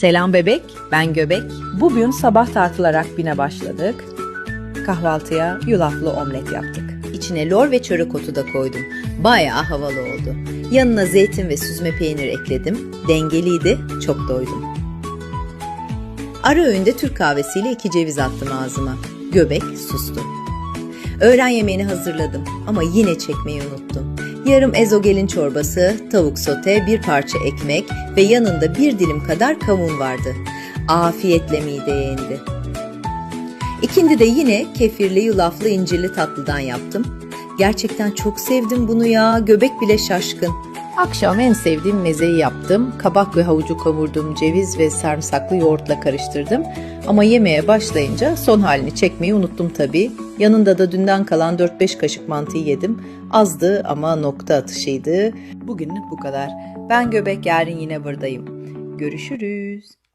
Selam bebek, ben Göbek. Bugün sabah tartılarak bine başladık. Kahvaltıya yulaflı omlet yaptık. İçine lor ve çörek otu da koydum. Bayağı havalı oldu. Yanına zeytin ve süzme peynir ekledim. Dengeliydi, çok doydum. Ara öğünde Türk kahvesiyle iki ceviz attım ağzıma. Göbek sustu. Öğlen yemeğini hazırladım ama yine çekmeyi unuttum. Yarım ezogelin çorbası, tavuk sote, bir parça ekmek ve yanında bir dilim kadar kavun vardı. Afiyetle mideye indi. İkindi de yine kefirli, yulaflı, incirli tatlıdan yaptım. Gerçekten çok sevdim bunu ya. Göbek bile şaşkın. Akşam en sevdiğim mezeyi yaptım. Kabak ve havucu kavurdum, ceviz ve sarımsaklı yoğurtla karıştırdım. Ama yemeğe başlayınca son halini çekmeyi unuttum tabii. Yanında da dünden kalan 4-5 kaşık mantıyı yedim. Azdı ama nokta atışıydı. Bugünlük bu kadar. Ben Göbek yarın yine buradayım. Görüşürüz.